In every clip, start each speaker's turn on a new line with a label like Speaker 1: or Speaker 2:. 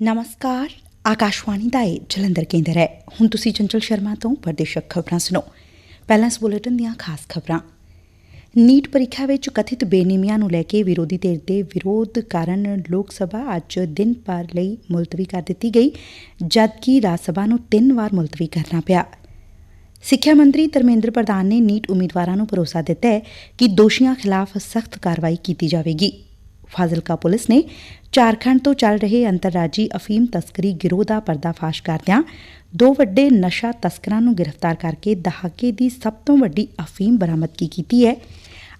Speaker 1: ਨਮਸਕਾਰ ਆਕਾਸ਼ਵਾਣੀ ਦਾ ਇਹ ਜਲੰਧਰ ਕੇਂਦਰ ਹੈ ਹੁਣ ਤੁਸੀਂ ਚੰਚਲ ਸ਼ਰਮਾ ਤੋਂ ਪ੍ਰਦੇਸ਼ਕ ਖਬਰਾਂ ਸੁਣੋ ਪਹਿਲਾਂ ਇਸ ਬੁਲੇਟਿਨ ਦੀਆਂ ਖਾਸ ਖਬਰਾਂ ਨੀਟ ਪ੍ਰੀਖਿਆ ਵਿੱਚ ਕਥਿਤ ਬੇਨਿਯਮੀਆਂ ਨੂੰ ਲੈ ਕੇ ਵਿਰੋਧੀ ਧਿਰ ਦੇ ਵਿਰੋਧ ਕਾਰਨ ਲੋਕ ਸਭਾ ਅੱਜ ਦਿਨ ਭਰ ਲਈ ਮੁਲਤਵੀ ਕਰ ਦਿੱਤੀ ਗਈ ਜਦਕਿ ਰਾਜ ਸਭਾ ਨੂੰ ਤਿੰਨ ਵਾਰ ਮੁਲਤਵੀ ਕਰਨਾ ਪਿਆ ਸਿੱਖਿਆ ਮੰਤਰੀ ਧਰਮੇਂਦਰ ਪ੍ਰਧਾਨ ਨੇ ਨੀਟ ਉਮੀਦਵਾਰਾਂ ਨੂੰ ਭਰੋਸਾ ਦਿੱਤਾ ਹੈ ਕਿ ਦੋਸ਼ੀਆਂ ਖਿਲਾਫ ਸਖਤ ਕਾਰਵਾਈ ਕੀਤੀ ਜਾਵੇਗੀ ਫਾਜ਼ਿਲਕਾ ਪੁਲਿਸ ਨੇ ਝਾਰਖੰਡ ਤੋਂ ਚੱਲ ਰਹੇ ਅੰਤਰਰਾਜੀ ਅਫੀਮ ਤਸਕਰੀ ਗਿਰੋਹ ਦਾ ਪਰਦਾਫਾਸ਼ ਕਰਦਿਆਂ ਦੋ ਵੱਡੇ ਨਸ਼ਾ ਤਸਕਰਾਂ ਨੂੰ ਗ੍ਰਿਫਤਾਰ ਕਰਕੇ ਦਹਾਕੇ ਦੀ ਸਭ ਤੋਂ ਵੱਡੀ ਅਫੀਮ ਬਰਾਮਦਗੀ ਕੀਤੀ ਹੈ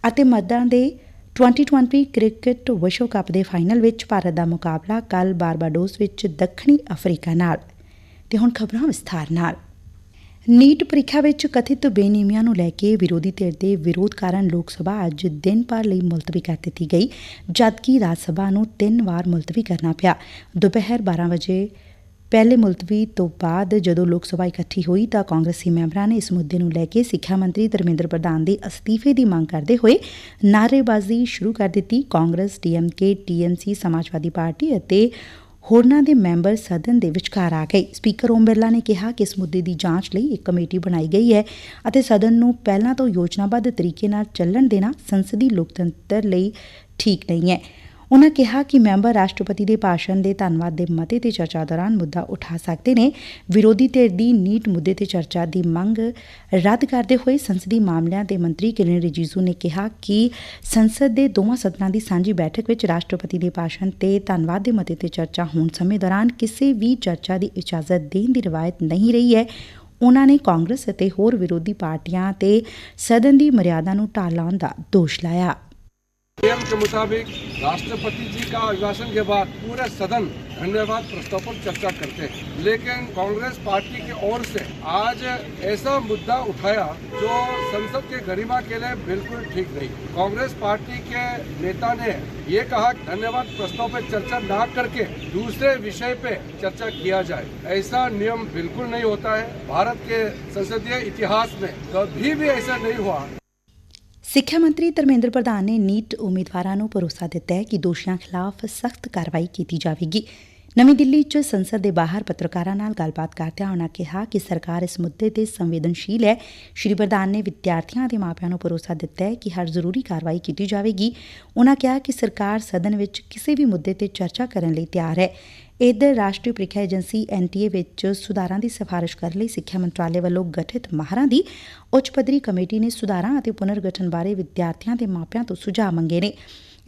Speaker 1: ਅਤੇ ਮਰਦਾਂ ਦੇ 2020 ਕ੍ਰਿਕਟ ਵਿਸ਼ਵ ਕੱਪ ਦੇ ਫਾਈਨਲ ਵਿੱਚ ਭਾਰਤ ਦਾ ਮੁਕਾਬਲਾ ਕੱਲ ਬਾਰਬਾਡੋਸ ਵਿੱਚ ਦੱਖਣੀ ਅਫਰੀਕਾ ਨਾਲ। ਤੇ ਹੁਣ ਖਬਰਾਂ ਵਿਸਥਾਰ ਨਾਲ। ਨੀਟ ਪ੍ਰੀਖਿਆ ਵਿੱਚ ਕਥਿਤ ਬੇਨਿਯਮੀਆਂ ਨੂੰ ਲੈ ਕੇ ਵਿਰੋਧੀ ਧਿਰ ਦੇ ਵਿਰੋਧ ਕਾਰਨ ਲੋਕ ਸਭਾ ਅੱਜ ਦਿਨ ਭਰ ਲਈ ਮੁਲਤਵੀ ਕਰ ਦਿੱਤੀ ਗਈ, ਜਦਕਿ ਰਾਜ ਸਭਾ ਨੂੰ ਤਿੰਨ ਵਾਰ ਮੁਲਤਵੀ ਕਰਨਾ ਪਿਆ। ਦੁਪਹਿਰ 12 ਵਜੇ ਪਹਿਲੇ ਮੁਲਤਵੀ ਤੋਂ ਬਾਅਦ ਜਦੋਂ ਲੋਕ ਸਭਾ ਇਕੱਠੀ ਹੋਈ ਤਾਂ ਕਾਂਗਰਸੀ ਮੈਂਬਰਾਂ ਨੇ ਇਸ ਮੁੱਦੇ ਨੂੰ ਲੈ ਕੇ ਸਿੱਖਿਆ ਮੰਤਰੀ ਧਰਮਿੰਦਰ ਪ੍ਰਧਾਨ ਦੇ ਅਸਤੀਫੇ ਦੀ ਮੰਗ ਕਰਦੇ ਹੋਏ ਨਾਅਰੇਬਾਜ਼ੀ ਸ਼ੁਰੂ ਕਰ ਦਿੱਤੀ। Congress, DMK TMC Samajwadi party ਅਤੇ ਹੋਰਨਾਂ ਦੇ ਮੈਂਬਰ ਸਦਨ ਦੇ ਵਿਚਕਾਰ ਆ ਗਏ। ਸਪੀਕਰ ਓਮ ਬਿਰਲਾ ਨੇ ਕਿਹਾ ਕਿ ਇਸ ਮੁੱਦੇ ਦੀ ਜਾਂਚ ਲਈ ਇੱਕ ਕਮੇਟੀ ਬਣਾਈ ਗਈ ਹੈ ਅਤੇ ਸਦਨ ਨੂੰ ਪਹਿਲਾਂ ਤੋਂ ਯੋਜਨਾਬੱਧ ਤਰੀਕੇ ਨਾਲ ਚੱਲਣ ਦੇਣਾ ਸੰਸਦੀ ਲੋਕਤੰਤਰ ਲਈ ਠੀਕ ਨਹੀਂ ਹੈ। ਉਨੂਾ ਕਿਹਾ ਕਿ ਮੈਂਬਰ ਰਾਸ਼ਟਰਪਤੀ ਦੇ ਭਾਸ਼ਣ ਦੇ ਧੰਨਵਾਦ ਦੇ ਮਤੇ ਤੇ ਚਰਚਾ ਦੌਰਾਨ ਮੁੱਦਾ ਉਠਾ ਸਕਦੇ ਨੇ। ਵਿਰੋਧੀ ਧਿਰ ਦੀ ਨੀਟ ਮੁੱਦੇ ਤੇ ਚਰਚਾ ਦੀ ਮੰਗ ਰੱਦ ਕਰਦੇ ਹੋਏ ਸੰਸਦੀ ਮਾਮਲਿਆਂ ਦੇ ਮੰਤਰੀ ਕਿਰਨ ਰਿਜੀਜੂ ਨੇ ਕਿਹਾ ਕਿ ਸੰਸਦ ਦੇ ਦੋਵਾਂ ਸਦਨਾਂ ਦੀ ਸਾਂਝੀ ਬੈਠਕ ਵਿੱਚ ਰਾਸ਼ਟਰਪਤੀ ਦੇ ਭਾਸ਼ਣ ਤੇ ਧੰਨਵਾਦ ਦੇ ਮਤੇ ਤੇ ਚਰਚਾ ਹੋਣ ਸਮੇਂ ਦੌਰਾਨ ਕਿਸੇ ਵੀ ਚਰਚਾ ਦੀ ਇਜਾਜ਼ਤ ਦੇਣ ਦੀ ਰਵਾਇਤ ਨਹੀਂ ਰਹੀ ਹੈ। ਉਨ੍ਹਾਂ ਨੇ ਕਾਂਗਰਸ ਅਤੇ ਹੋਰ ਵਿਰੋਧੀ ਪਾਰਟੀਆਂ ਤੇ ਸਦਨ ਦੀ ਮਰਿਆਦਾ ਨੂੰ ਢਾਹ ਲਾਉਣ ਦਾ ਦੋਸ਼ ਲਾਇਆ।
Speaker 2: नियम के मुताबिक राष्ट्रपति जी का अभिभाषण के बाद पूरे सदन धन्यवाद प्रस्ताव पर चर्चा करते हैं। लेकिन कांग्रेस पार्टी की ओर से आज ऐसा मुद्दा उठाया जो संसद के गरिमा के लिए बिल्कुल ठीक नहीं। कांग्रेस पार्टी के नेता ने ये कहा, धन्यवाद प्रस्ताव पर चर्चा ना करके दूसरे विषय पे चर्चा किया जाए। ऐसा नियम बिल्कुल नहीं होता है। भारत के संसदीय इतिहास में कभी भी ऐसा नहीं हुआ
Speaker 1: ਸਿੱਖਿਆ ਮੰਤਰੀ ਧਰਮੇਂਦਰ ਪ੍ਰਧਾਨ ਨੇ ਨੀਟ ਉਮੀਦਵਾਰਾਂ ਨੂੰ ਭਰੋਸਾ ਦਿੱਤਾ ਹੈ ਕਿ ਦੋਸ਼ੀਆਂ ਖਿਲਾਫ ਸਖਤ ਕਾਰਵਾਈ ਕੀਤੀ ਜਾਵੇਗੀ। ਨਵੀਂ ਦਿੱਲੀ 'ਚ ਸੰਸਦ ਦੇ ਬਾਹਰ ਪੱਤਰਕਾਰਾਂ ਨਾਲ ਗੱਲਬਾਤ ਕਰਦਿਆਂ ਉਨ੍ਹਾਂ ਕਿਹਾ ਕਿ ਸਰਕਾਰ ਇਸ ਮੁੱਦੇ ਤੇ ਸੰਵੇਦਨਸ਼ੀਲ ਹੈ। ਸ਼੍ਰੀ ਪ੍ਰਧਾਨ ਨੇ ਵਿਦਿਆਰਥੀਆਂ ਅਤੇ ਮਾਪਿਆਂ ਨੂੰ ਭਰੋਸਾ ਦਿੱਤਾ ਹੈ ਕਿ ਹਰ ਜ਼ਰੂਰੀ ਕਾਰਵਾਈ ਕੀਤੀ ਜਾਵੇਗੀ। ਉਨ੍ਹਾਂ ਕਿਹਾ ਕਿ ਸਰਕਾਰ ਸਦਨ ਵਿੱਚ ਕਿਸੇ ਵੀ ਮੁੱਦੇ ਤੇ ਚਰਚਾ ਕਰਨ ਲਈ ਤਿਆਰ ਹੈ। ਇਧਰ ਰਾਸ਼ਟਰੀ ਪ੍ਰੀਖਿਆ ਏਜੰਸੀ ਐਨਟੀਏ ਵਿੱਚ ਸੁਧਾਰਾਂ ਦੀ ਸਿਫਾਰਿਸ਼ ਕਰਨ ਲਈ ਸਿੱਖਿਆ ਮੰਤਰਾਲੇ ਵੱਲੋਂ ਗਠਿਤ ਮਾਹਰਾਂ ਦੀ ਉੱਚ ਪੱਧਰੀ ਕਮੇਟੀ ਨੇ ਸੁਧਾਰਾਂ ਅਤੇ ਪੁਨਰਗਠਨ ਬਾਰੇ ਵਿਦਿਆਰਥੀਆਂ ਦੇ ਮਾਪਿਆਂ ਤੋਂ ਸੁਝਾਅ ਮੰਗੇ ਨੇ।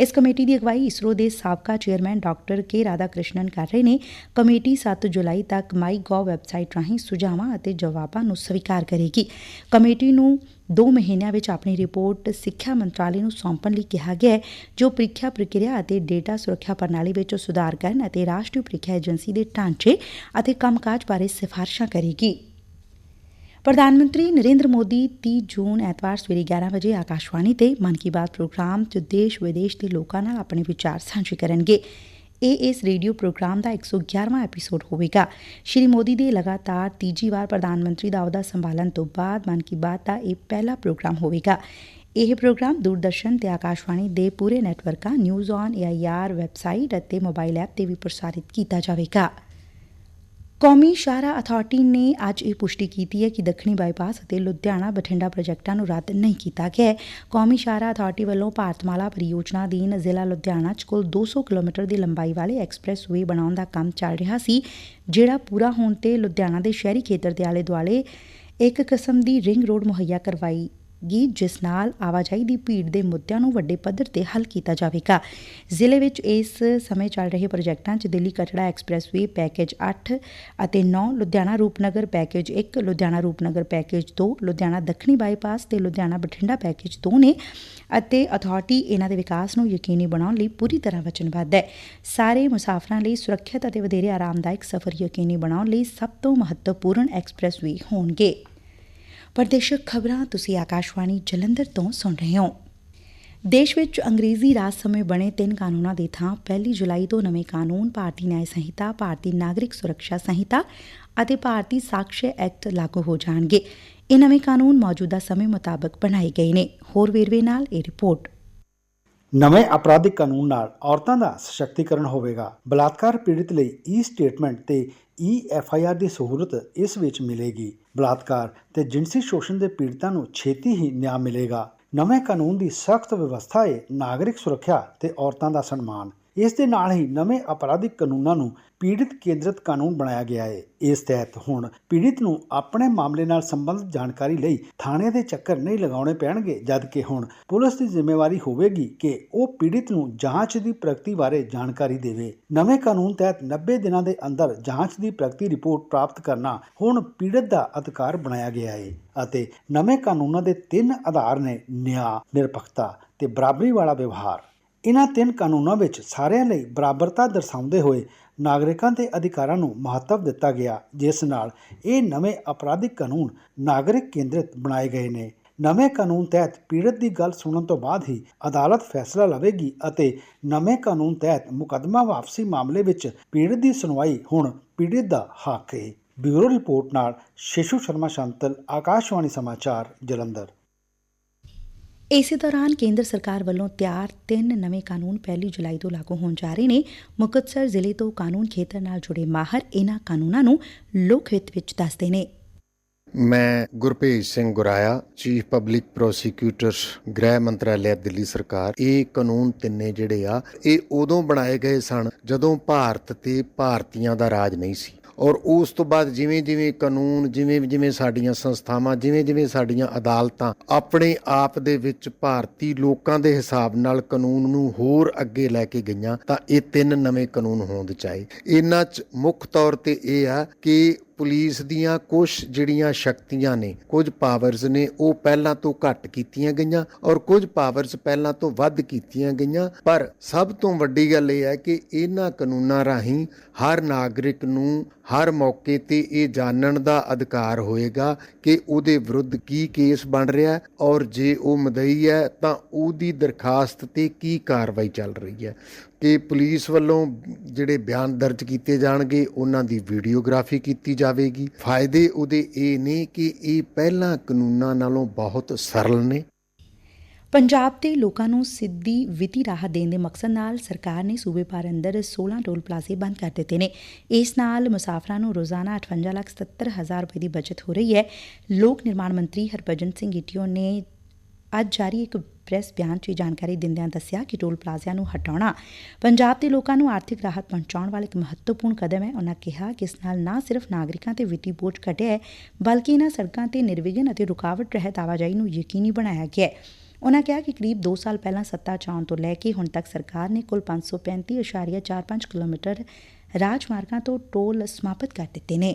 Speaker 1: ਇਸ ਕਮੇਟੀ ਦੀ ਅਗਵਾਈ ਇਸਰੋ ਦੇ ਸਾਬਕਾ chairman doctor K Radha Krishnan ਕਰ ਰਹੇ ਨੇ। ਕਮੇਟੀ 7 ਜੁਲਾਈ ਤੱਕ ਮਾਈ ਗੋਵ ਵੈਬਸਾਈਟ ਰਾਹੀਂ ਸੁਝਾਵਾਂ ਅਤੇ ਜਵਾਬਾਂ ਨੂੰ ਸਵੀਕਾਰ ਕਰੇਗੀ। ਕਮੇਟੀ ਨੂੰ ਦੋ ਮਹੀਨਿਆਂ ਵਿੱਚ ਆਪਣੀ ਰਿਪੋਰਟ ਸਿੱਖਿਆ ਮੰਤਰਾਲੇ ਨੂੰ ਸੌਂਪਣ ਲਈ ਕਿਹਾ ਗਿਆ ਹੈ, ਜੋ ਪ੍ਰੀਖਿਆ ਪ੍ਰਕਿਰਿਆ ਅਤੇ ਡੇਟਾ ਸੁਰੱਖਿਆ ਪ੍ਰਣਾਲੀ ਵਿੱਚ ਸੁਧਾਰ ਕਰਨ ਅਤੇ ਰਾਸ਼ਟਰੀ ਪ੍ਰੀਖਿਆ ਏਜੰਸੀ ਦੇ ਢਾਂਚੇ ਅਤੇ ਕੰਮਕਾਜ ਬਾਰੇ ਸਿਫਾਰਸ਼ਾਂ ਕਰੇਗੀ। ਪ੍ਰਧਾਨ ਮੰਤਰੀ ਨਰੇਂਦਰ ਮੋਦੀ 30 ਜੂਨ ਐਤਵਾਰ ਸਵੇਰੇ 11 ਵਜੇ ਆਕਾਸ਼ਵਾਣੀ ਤੇ ਮਨ ਕੀ ਬਾਤ ਪ੍ਰੋਗਰਾਮ 'ਚ ਦੇਸ਼ ਵਿਦੇਸ਼ ਦੇ ਲੋਕਾਂ ਨਾਲ ਆਪਣੇ ਵਿਚਾਰ ਸਾਂਝੇ ਕਰਨਗੇ। ਇਹ ਇਸ ਰੇਡੀਓ ਪ੍ਰੋਗਰਾਮ ਦਾ 111ਵਾਂ ਐਪੀਸੋਡ ਹੋਵੇਗਾ। ਸ਼੍ਰੀ ਮੋਦੀ ਦੇ ਲਗਾਤਾਰ ਤੀਜੀ ਵਾਰ ਪ੍ਰਧਾਨ ਮੰਤਰੀ ਦਾ ਅਹੁਦਾ ਸੰਭਾਲਣ ਤੋਂ ਬਾਅਦ ਮਨ ਕੀ ਬਾਤ ਦਾ ਇਹ ਪਹਿਲਾ ਪ੍ਰੋਗਰਾਮ ਹੋਵੇਗਾ। ਇਹ ਪ੍ਰੋਗਰਾਮ ਦੂਰਦਰਸ਼ਨ ਤੇ ਆਕਾਸ਼ਵਾਣੀ ਦੇ ਪੂਰੇ ਨੈਟਵਰਕਾਂ, ਨਿਊਜ਼ ਔਨ ਏਆਈਆਰ ਵੈਬਸਾਈਟ ਅਤੇ ਮੋਬਾਈਲ ਐਪ ਤੇ ਵੀ ਪ੍ਰਸਾਰਿਤ ਕੀਤਾ ਜਾਵੇਗਾ। ਕੌਮੀ ਸ਼ਾਹਰਾ ਅਥਾਰਟੀ ਨੇ ਅੱਜ ਇਹ ਪੁਸ਼ਟੀ ਕੀਤੀ ਹੈ ਕਿ ਦੱਖਣੀ ਬਾਈਪਾਸ ਅਤੇ ਲੁਧਿਆਣਾ ਬਠਿੰਡਾ ਪ੍ਰੋਜੈਕਟਾਂ ਨੂੰ ਰੱਦ ਨਹੀਂ ਕੀਤਾ ਗਿਆ ਕੌਮੀ ਸ਼ਾਹਰਾ ਅਥਾਰਟੀ ਵੱਲੋਂ ਭਾਰਤਮਾਲਾ ਪਰਿਯੋਜਨਾ ਅਧੀਨ ਜ਼ਿਲ੍ਹਾ ਲੁਧਿਆਣਾ 'ਚ ਕੁੱਲ 200 ਕਿਲੋਮੀਟਰ ਦੀ ਲੰਬਾਈ ਵਾਲੇ ਐਕਸਪ੍ਰੈਸ ਵੇ ਬਣਾਉਣ ਦਾ ਕੰਮ ਚੱਲ ਰਿਹਾ ਸੀ, ਜਿਹੜਾ ਪੂਰਾ ਹੋਣ ਤੇ ਲੁਧਿਆਣਾ ਦੇ ਸ਼ਹਿਰੀ ਖੇਤਰ ਦੇ ਆਲੇ ਦੁਆਲੇ ਇੱਕ ਕਿਸਮ ਦੀ ਰਿੰਗ ਰੋਡ ਮੁਹੱਈਆ ਕਰਵਾਈ ਗੀ ਜਿਸ ਨਾਲ ਆਵਾਜਾਈ ਦੀ ਭੀੜ ਦੇ ਮੁੱਦਿਆਂ ਨੂੰ ਵੱਡੇ ਪੱਧਰ ਤੇ ਹੱਲ ਕੀਤਾ ਜਾਵੇਗਾ। ਜ਼ਿਲ੍ਹੇ ਵਿੱਚ ਇਸ ਸਮੇਂ ਚੱਲ ਰਹੇ ਪ੍ਰੋਜੈਕਟਾਂ 'ਚ ਦਿੱਲੀ ਕਟੜਾ ਐਕਸਪ੍ਰੈਸਵੇ ਪੈਕੇਜ 8 ਅਤੇ 9 ਲੁਧਿਆਣਾ ਰੂਪਨਗਰ ਪੈਕੇਜ 1 ਲੁਧਿਆਣਾ ਰੂਪਨਗਰ ਪੈਕੇਜ 2 ਲੁਧਿਆਣਾ ਦੱਖਣੀ ਬਾਈਪਾਸ ਤੇ ਲੁਧਿਆਣਾ ਬਠਿੰਡਾ ਪੈਕੇਜ 2 ਨੇ ਅਤੇ ਅਥਾਰਟੀ ਇਹਨਾਂ ਦੇ ਵਿਕਾਸ ਨੂੰ ਯਕੀਨੀ ਬਣਾਉਣ ਲਈ ਪੂਰੀ ਤਰ੍ਹਾਂ ਵਚਨਬੱਧ ਹੈ। ਸਾਰੇ ਮੁਸਾਫਰਾਂ ਲਈ ਸੁਰੱਖਿਅਤ ਅਤੇ ਵਧੇਰੇ ਆਰਾਮਦਾਇਕ ਸਫ਼ਰ ਯਕੀਨੀ ਬਣਾਉਣ ਲਈ ਸਭ ਤੋਂ ਮਹੱਤਵਪੂਰਨ ਐਕਸਪ੍ਰੈਸਵੇ ਹੋਣਗੇ। ਪ੍ਰਦੇਸ਼ਕ ਖਬਰਾਂ ਤੁਸੀਂ ਆਕਾਸ਼ਵਾਣੀ ਜਲੰਧਰ ਤੋਂ ਸੁਣ ਰਹੇ ਹੋ। ਦੇਸ਼ ਵਿੱਚ ਅੰਗਰੇਜ਼ੀ ਰਾਜ ਸਮੇਂ ਬਣੇ ਤਿੰਨ ਕਾਨੂੰਨਾਂ ਦੀ ਥਾਂ 1 ਜੁਲਾਈ ਤੋਂ ਨਵੇਂ ਕਾਨੂੰਨ, ਭਾਰਤੀ ਨਿਆਂ ਸੰਹਿਤਾ, ਭਾਰਤੀ ਨਾਗਰਿਕ ਸੁਰੱਖਿਆ ਸੰਹਿਤਾ ਅਤੇ ਭਾਰਤੀ ਸਾਕਸ਼ਯ ਐਕਟ ਲਾਗੂ ਹੋ ਜਾਣਗੇ। ਇਹ ਨਵੇਂ ਕਾਨੂੰਨ ਮੌਜੂਦਾ ਸਮੇਂ ਮੁਤਾਬਕ ਬਣਾਏ ਗਏ ਨੇ। ਹੋਰ ਵੇਰਵੇ ਨਾਲ ਇਹ ਰਿਪੋਰਟ।
Speaker 3: ਨਵੇਂ ਅਪਰਾਧਿਕ ਕਾਨੂੰਨ ਨਾਲ ਔਰਤਾਂ ਦਾ ਸਸ਼ਕਤੀਕਰਨ ਹੋਵੇਗਾ। ਬਲਾਤਕਾਰ ਪੀੜਤ ਲਈ ਈ ਸਟੇਟਮੈਂਟ ਤੇ ਈ ਐਫ ਆਈ ਆਰ ਦੀ ਸਹੂਲਤ ਇਸ ਵਿੱਚ ਮਿਲੇਗੀ। ਬਲਾਤਕਾਰ ਤੇ ਜਿਨਸੀ ਸ਼ੋਸ਼ਣ ਦੇ ਪੀੜਤਾਂ ਨੂੰ ਛੇਤੀ ਹੀ ਨਿਆਂ ਮਿਲੇਗਾ। ਨਵੇਂ ਕਾਨੂੰਨ ਦੀ ਸਖਤ ਵਿਵਸਥਾ ਹੈ ਨਾਗਰਿਕ ਸੁਰੱਖਿਆ ਤੇ ਔਰਤਾਂ ਦਾ ਸਨਮਾਨ। ਇਸ ਦੇ ਨਾਲ ਹੀ ਨਵੇਂ ਅਪਰਾਧਿਕ ਕਾਨੂੰਨਾਂ ਨੂੰ ਪੀੜਤ ਕੇਂਦਰਿਤ ਕਾਨੂੰਨ ਬਣਾਇਆ ਗਿਆ ਹੈ। ਇਸ ਤਹਿਤ ਹੁਣ ਪੀੜਤ ਨੂੰ ਆਪਣੇ ਮਾਮਲੇ ਨਾਲ ਸੰਬੰਧਿਤ ਜਾਣਕਾਰੀ ਲਈ ਥਾਣੇ ਦੇ ਚੱਕਰ ਨਹੀਂ ਲਗਾਉਣੇ ਪੈਣਗੇ, ਜਦਕਿ ਹੁਣ ਪੁਲਿਸ ਦੀ ਜ਼ਿੰਮੇਵਾਰੀ ਹੋਵੇਗੀ ਕਿ ਉਹ ਪੀੜਤ ਨੂੰ ਜਾਂਚ ਦੀ ਪ੍ਰਗਤੀ ਬਾਰੇ ਜਾਣਕਾਰੀ ਦੇਵੇ। ਨਵੇਂ ਕਾਨੂੰਨ ਤਹਿਤ 90 ਦਿਨਾਂ ਦੇ ਅੰਦਰ ਜਾਂਚ ਦੀ ਪ੍ਰਗਤੀ ਰਿਪੋਰਟ ਪ੍ਰਾਪਤ ਕਰਨਾ ਹੁਣ ਪੀੜਤ ਦਾ ਅਧਿਕਾਰ ਬਣਾਇਆ ਗਿਆ ਹੈ ਅਤੇ ਨਵੇਂ ਕਾਨੂੰਨਾਂ ਦੇ ਤਿੰਨ ਆਧਾਰ ਨੇ ਨਿਆਂ, ਨਿਰਪੱਖਤਾ ਤੇ ਬਰਾਬਰੀ ਵਾਲਾ ਵਿਵਹਾਰ। ਇਹਨਾਂ ਤਿੰਨ ਕਾਨੂੰਨਾਂ ਵਿੱਚ ਸਾਰਿਆਂ ਲਈ ਬਰਾਬਰਤਾ ਦਰਸਾਉਂਦੇ ਹੋਏ ਨਾਗਰਿਕਾਂ ਦੇ ਅਧਿਕਾਰਾਂ ਨੂੰ ਮਹੱਤਵ ਦਿੱਤਾ ਗਿਆ, ਜਿਸ ਨਾਲ ਇਹ ਨਵੇਂ ਅਪਰਾਧਿਕ ਕਾਨੂੰਨ ਨਾਗਰਿਕ ਕੇਂਦਰਿਤ ਬਣਾਏ ਗਏ ਨੇ। ਨਵੇਂ ਕਾਨੂੰਨ ਤਹਿਤ ਪੀੜਤ ਦੀ ਗੱਲ ਸੁਣਨ ਤੋਂ ਬਾਅਦ ਹੀ ਅਦਾਲਤ ਫੈਸਲਾ ਲਵੇਗੀ ਅਤੇ ਨਵੇਂ ਕਾਨੂੰਨ ਤਹਿਤ ਮੁਕੱਦਮਾ ਵਾਪਸੀ ਮਾਮਲੇ ਵਿੱਚ ਪੀੜਤ ਦੀ ਸੁਣਵਾਈ ਹੁਣ ਪੀੜਤ ਦਾ ਹੱਕ ਹੈ ਬਿਊਰੋ ਰਿਪੋਰਟ ਨਾਲ ਸ਼ਿਸ਼ੂ ਸ਼ਰਮਾ, ਸ਼ਾਂਤਲ, ਆਕਾਸ਼ਵਾਣੀ ਸਮਾਚਾਰ, ਜਲੰਧਰ।
Speaker 1: ਇਸੇ ਦੌਰਾਨ ਕੇਂਦਰ ਸਰਕਾਰ ਵੱਲੋਂ ਤਿਆਰ ਤਿੰਨ ਨਵੇਂ ਕਾਨੂੰਨ ਪਹਿਲੀ ਜੁਲਾਈ ਤੋਂ ਲਾਗੂ ਹੋਣ ਜਾ ਰਹੇ ਨੇ। ਮੁਕਤਸਰ ਜ਼ਿਲ੍ਹੇ ਤੋਂ ਕਾਨੂੰਨ ਖੇਤਰ ਨਾਲ ਜੁੜੇ ਮਾਹਰ ਇਹਨਾਂ ਕਾਨੂੰਨਾਂ ਨੂੰ ਲੋਕ ਹਿੱਤ ਵਿੱਚ ਦੱਸਦੇ ਨੇ।
Speaker 4: ਮੈਂ Gurbhej Singh Guraya, chief public prosecutor, ਗ੍ਰਹਿ ਮੰਤਰਾਲੇ ਦਿੱਲੀ ਸਰਕਾਰ। ਇਹ ਕਾਨੂੰਨ ਤਿੰਨੇ ਜਿਹੜੇ ਆ, ਇਹ ਉਦੋਂ ਬਣਾਏ ਗਏ ਸਨ ਜਦੋਂ ਭਾਰਤ ਤੇ ਭਾਰਤੀਆਂ ਦਾ ਰਾਜ ਨਹੀਂ ਸੀ। ਔਰ ਉਸ ਤੋਂ ਬਾਅਦ ਜਿਵੇਂ ਜਿਵੇਂ ਕਾਨੂੰਨ, ਜਿਵੇਂ ਜਿਵੇਂ ਸਾਡੀਆਂ ਸੰਸਥਾਵਾਂ, ਜਿਵੇਂ ਜਿਵੇਂ ਸਾਡੀਆਂ ਅਦਾਲਤਾਂ ਆਪਣੇ ਆਪ ਦੇ ਵਿੱਚ ਭਾਰਤੀ ਲੋਕਾਂ ਦੇ ਹਿਸਾਬ ਨਾਲ ਕਾਨੂੰਨ ਨੂੰ ਹੋਰ ਅੱਗੇ ਲੈ ਕੇ ਗਈਆਂ, ਤਾਂ ਇਹ ਤਿੰਨ ਨਵੇਂ ਕਾਨੂੰਨ ਹੋਂਦ ਚ ਆਏ ਇਹਨਾਂ 'ਚ ਮੁੱਖ ਤੌਰ ਤੇ ਇਹ ਆ ਕਿ ਪੁਲਿਸ ਦੀਆਂ ਕੁਝ ਜਿਹੜੀਆਂ ਸ਼ਕਤੀਆਂ ਨੇ, ਕੁਝ ਪਾਵਰਸ ਨੇ, ਉਹ ਪਹਿਲਾਂ ਤੋਂ ਘੱਟ ਕੀਤੀਆਂ ਗਈਆਂ ਔਰ ਕੁਝ ਪਾਵਰਸ ਪਹਿਲਾਂ ਤੋਂ ਵੱਧ ਕੀਤੀਆਂ ਗਈਆਂ। ਪਰ ਸਭ ਤੋਂ ਵੱਡੀ ਗੱਲ ਇਹ ਹੈ ਕਿ ਇਹਨਾਂ ਕਾਨੂੰਨਾਂ ਰਾਹੀਂ ਹਰ ਨਾਗਰਿਕ ਨੂੰ ਹਰ ਮੌਕੇ ਤੇ ਇਹ ਜਾਣਨ ਦਾ ਅਧਿਕਾਰ ਹੋਏਗਾ ਕਿ ਉਹਦੇ ਵਿਰੁੱਧ ਕੀ ਕੇਸ ਬਣ ਰਿਹਾ ਔਰ ਜੇ ਉਹ ਮਦਈ ਹੈ ਤਾਂ ਉਹਦੀ ਦਰਖਾਸਤ ਤੇ ਕੀ ਕਾਰਵਾਈ ਚੱਲ ਰਹੀ ਹੈ। ਕਿ ਪੁਲਿਸ ਵੱਲੋਂ ਜਿਹੜੇ ਬਿਆਨ ਦਰਜ ਕੀਤੇ ਜਾਣਗੇ, ਉਹਨਾਂ ਦੀ ਵੀਡੀਓਗ੍ਰਾਫੀ ਕੀਤੀ ਜਾਵੇਗੀ। ਫਾਇਦੇ ਉਹਦੇ ਇਹ ਨੇ ਕਿ ਇਹ ਪਹਿਲਾਂ ਕਾਨੂੰਨਾਂ ਨਾਲੋਂ ਬਹੁਤ ਸਰਲ ਨੇ।
Speaker 1: ਪੰਜਾਬ ਦੇ ਲੋਕਾਂ ਨੂੰ ਸਿੱਧੀ ਵਿੱਤੀ ਰਾਹਤ ਦੇਣ ਦੇ ਮਕਸਦ ਨਾਲ ਸਰਕਾਰ ਨੇ ਸੂਬੇ ਭਰ ਅੰਦਰ 16 ਟੋਲ ਪਲਾਜ਼ੇ ਬੰਦ ਕਰ ਦਿੱਤੇ ਨੇ। ਇਸ ਨਾਲ ਮੁਸਾਫਰਾਂ ਨੂੰ ਰੋਜ਼ਾਨਾ 58 ਲੱਖ 70 ਹਜ਼ਾਰ ਰੁਪਏ ਦੀ ਬਚਤ ਹੋ ਰਹੀ ਹੈ। ਲੋਕ ਨਿਰਮਾਣ ਮੰਤਰੀ ਹਰਭਜਨ ਸਿੰਘ ਇਟਿਓ ਨੇ ਅੱਜ ਜਾਰੀ ਇੱਕ ਪ੍ਰੈਸ ਬਿਆਨ 'ਚ ਇਹ ਜਾਣਕਾਰੀ ਦਿੰਦਿਆਂ ਦੱਸਿਆ ਕਿ ਟੋਲ ਪਲਾਜ਼ਿਆਂ ਨੂੰ ਹਟਾਉਣਾ ਪੰਜਾਬ ਦੇ ਲੋਕਾਂ ਨੂੰ ਆਰਥਿਕ ਰਾਹਤ ਪਹੁੰਚਾਉਣ ਵਾਲਾ ਇੱਕ ਮਹੱਤਵਪੂਰਨ ਕਦਮ ਹੈ। ਉਹਨਾਂ ਕਿਹਾ ਕਿ ਇਸ ਨਾਲ ਨਾ ਸਿਰਫ ਨਾਗਰਿਕਾਂ ਤੇ ਵਿੱਤੀ ਬੋਝ ਘਟਿਆ ਹੈ, ਬਲਕਿ ਇਨ੍ਹਾਂ ਸੜਕਾਂ ਤੇ ਨਿਰਵਿਘਨ ਅਤੇ ਰੁਕਾਵਟ ਰਹਿਤ ਆਵਾਜਾਈ ਨੂੰ ਯਕੀਨੀ ਬਣਾਇਆ ਗਿਆ ਹੈ। ਉਨਾਂ ਕਿਹਾ ਕਿ ਕਰੀਬ 2 ਸਾਲ ਪਹਿਲਾਂ ਸੱਤਾ ਚ ਆਉਣ ਤੋਂ ਲੈ ਕੇ ਹੁਣ ਤੱਕ ਸਰਕਾਰ ਨੇ ਕੁੱਲ 535.45 ਕਿਲੋਮੀਟਰ ਰਾਜਮਾਰਗਾਂ ਤੋਂ ਟੋਲ ਸਮਾਪਤ ਕਰ ਦਿੱਤੇ ਨੇ।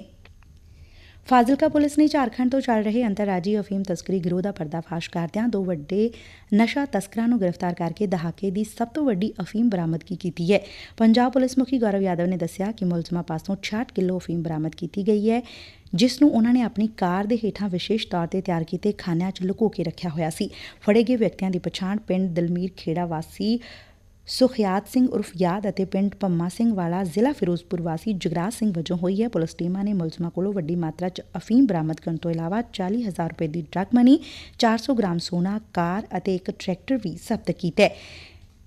Speaker 1: ਫਾਜ਼ਿਲਕਾ ਪੁਲਿਸ ਨੇ ਝਾਰਖੰਡ ਤੋਂ ਚੱਲ ਰਹੇ ਅੰਤਰਰਾਜੀ ਅਫੀਮ ਤਸਕਰੀ ਗਿਰੋਹ ਦਾ ਪਰਦਾਫਾਸ਼ ਕਰਦਿਆਂ ਦੋ ਵੱਡੇ ਨਸ਼ਾ ਤਸਕਰਾਂ ਨੂੰ ਗ੍ਰਿਫਤਾਰ ਕਰਕੇ ਦਹਾਕੇ ਦੀ ਸਭ ਤੋਂ ਵੱਡੀ ਅਫੀਮ ਬਰਾਮਦਗੀ ਕੀਤੀ ਹੈ। ਪੰਜਾਬ ਪੁਲਿਸ ਮੁਖੀ ਗੌਰਵ ਯਾਦਵ ਨੇ ਦੱਸਿਆ ਕਿ ਮੁਲਜ਼ਮਾਂ ਪਾਸੋਂ 66 ਕਿਲੋ ਅਫੀਮ ਬਰਾਮਦ ਕੀਤੀ ਗਈ ਹੈ, ਜਿਸ ਨੂੰ ਉਹਨਾਂ ਨੇ ਆਪਣੀ ਕਾਰ ਦੇ ਹੇਠਾਂ ਵਿਸ਼ੇਸ਼ ਤੌਰ ਤੇ ਤਿਆਰ ਕੀਤੇ ਖਾਨਿਆਂ 'ਚ ਲੁਕੋ ਕੇ ਰੱਖਿਆ ਹੋਇਆ ਸੀ। ਫੜੇ ਗਏ ਵਿਅਕਤੀਆਂ ਦੀ ਪਛਾਣ ਪਿੰਡ ਦਲਮੀਰ ਖੇੜਾ ਵਾਸੀ ਸੁਖਿਆਤ ਸਿੰਘ ਉਰਫ ਯਾਦ ਅਤੇ ਪਿੰਡ ਪੰਮਾ ਸਿੰਘ ਵਾਲਾ ਜ਼ਿਲ੍ਹਾ ਫਿਰੋਜ਼ਪੁਰ ਵਾਸੀ ਜਗਰਾਜ ਸਿੰਘ ਵਜੋਂ ਹੋਈ ਹੈ। ਪੁਲਿਸ ਟੀਮਾਂ ਨੇ ਮੁਲਜ਼ਮਾਂ ਕੋਲੋਂ ਵੱਡੀ ਮਾਤਰਾ 'ਚ ਅਫੀਮ ਬਰਾਮਦ ਕਰਨ ਤੋਂ ਇਲਾਵਾ 40000 ਰੁਪਏ ਦੀ ਡਰੱਗ ਮਨੀ 400 ਗ੍ਰਾਮ ਸੋਨਾ, ਕਾਰ ਅਤੇ ਇੱਕ ਟਰੈਕਟਰ ਵੀ ਜ਼ਬਤ ਕੀਤਾ। ਹੈ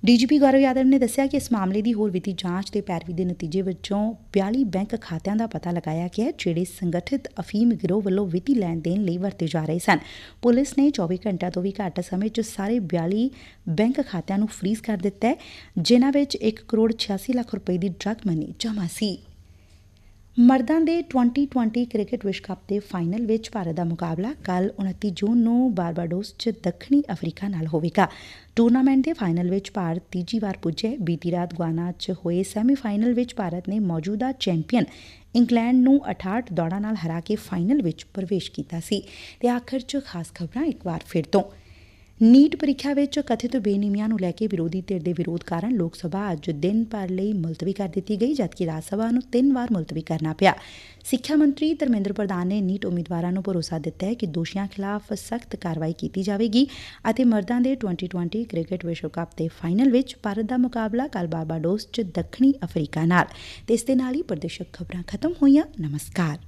Speaker 1: ਡੀਜੀਪੀ ਗੌਰਵ ਯਾਦਵ ਨੇ ਦੱਸਿਆ ਕਿ ਇਸ ਮਾਮਲੇ ਦੀ ਹੋਰ ਵਿੱਤੀ ਜਾਂਚ ਤੇ ਪੈਰਵੀ ਦੇ ਨਤੀਜੇ ਵਜੋਂ 42 ਬੈਂਕ ਖਾਤਿਆਂ ਦਾ ਪਤਾ ਲਗਾਇਆ ਗਿਆ ਜਿਹੜੇ ਸੰਗਠਿਤ ਅਫੀਮ ਗਿਰੋਹ ਵੱਲੋਂ ਵਿੱਤੀ ਲੈਣ ਦੇਣ ਲਈ ਵਰਤੇ ਜਾ ਰਹੇ ਸਨ। ਪੁਲਿਸ ਨੇ 24 ਘੰਟਿਆਂ ਤੋਂ ਵੀ ਘੱਟ ਸਮੇਂ 'ਚ ਸਾਰੇ 42 ਬੈਂਕ ਖਾਤਿਆਂ ਨੂੰ ਫ੍ਰੀਜ਼ ਕਰ ਦਿੱਤਾ ਹੈ, ਜਿਨ੍ਹਾਂ ਵਿੱਚ 1 ਕਰੋੜ 86 ਲੱਖ ਰੁਪਏ ਦੀ ਡਰੱਗ ਮਨੀ ਜਮ੍ਹਾਂ ਸੀ। ਮਰਦਾਂ ਦੇ 2020 ਕ੍ਰਿਕਟ ਵਿਸ਼ਵ ਕੱਪ ਦੇ ਫਾਈਨਲ ਵਿੱਚ ਭਾਰਤ ਦਾ ਮੁਕਾਬਲਾ ਕੱਲ 29 ਜੂਨ ਨੂੰ ਬਾਰਬਾਡੋਸ 'ਚ ਦੱਖਣੀ ਅਫਰੀਕਾ ਨਾਲ ਹੋਵੇਗਾ। ਟੂਰਨਾਮੈਂਟ ਦੇ ਫਾਈਨਲ ਵਿੱਚ ਭਾਰਤ ਤੀਜੀ ਵਾਰ ਪੁੱਜਿਆ ਬੀਤੀ ਰਾਤ ਗੁਆਨਾ 'ਚ ਹੋਏ ਸੈਮੀਫਾਈਨਲ ਵਿੱਚ ਭਾਰਤ ਨੇ ਮੌਜੂਦਾ ਚੈਂਪੀਅਨ ਇੰਗਲੈਂਡ ਨੂੰ 68 ਦੌੜਾਂ ਨਾਲ ਹਰਾ ਕੇ ਫਾਈਨਲ ਵਿੱਚ ਪ੍ਰਵੇਸ਼ ਕੀਤਾ ਸੀ। ਤੇ ਆਖਰ 'ਚ ਖਾਸ ਖਬਰਾਂ ਇੱਕ ਵਾਰ ਫਿਰ ਤੋਂ। ਨੀਟ ਪ੍ਰੀਖਿਆ ਵਿੱਚ ਕਥਿਤ ਬੇਨਿਯਮੀਆਂ ਨੂੰ ਲੈ ਕੇ ਵਿਰੋਧੀ ਧਿਰ ਦੇ ਵਿਰੋਧ ਕਾਰਨ ਲੋਕ ਸਭਾ ਅੱਜ ਦਿਨ ਭਰ ਲਈ ਮੁਲਤਵੀ ਕਰ ਦਿੱਤੀ ਗਈ, ਜਦਕਿ ਰਾਜ ਸਭਾ ਨੂੰ ਤਿੰਨ ਵਾਰ ਮੁਲਤਵੀ ਕਰਨਾ ਪਿਆ। ਸਿੱਖਿਆ ਮੰਤਰੀ ਧਰਮੇਂਦਰ ਪ੍ਰਧਾਨ ਨੇ ਨੀਟ ਉਮੀਦਵਾਰਾਂ ਨੂੰ ਭਰੋਸਾ ਦਿੱਤਾ ਹੈ ਕਿ ਦੋਸ਼ੀਆਂ ਖਿਲਾਫ ਸਖਤ ਕਾਰਵਾਈ ਕੀਤੀ ਜਾਵੇਗੀ ਅਤੇ ਮਰਦਾਂ ਦੇ 2020 ਕ੍ਰਿਕਟ ਵਿਸ਼ਵ ਕੱਪ ਦੇ ਫਾਈਨਲ ਵਿੱਚ ਭਾਰਤ ਦਾ ਮੁਕਾਬਲਾ ਕੱਲ ਬਾਰਬਾਡੋਸ 'ਚ ਦੱਖਣੀ ਅਫਰੀਕਾ ਨਾਲ। ਤੇ ਇਸ ਦੇ ਨਾਲ ਹੀ ਪ੍ਰਦੇਸ਼ਕ ਖਬਰਾਂ ਖਤਮ ਹੋਈਆਂ। ਨਮਸਕਾਰ।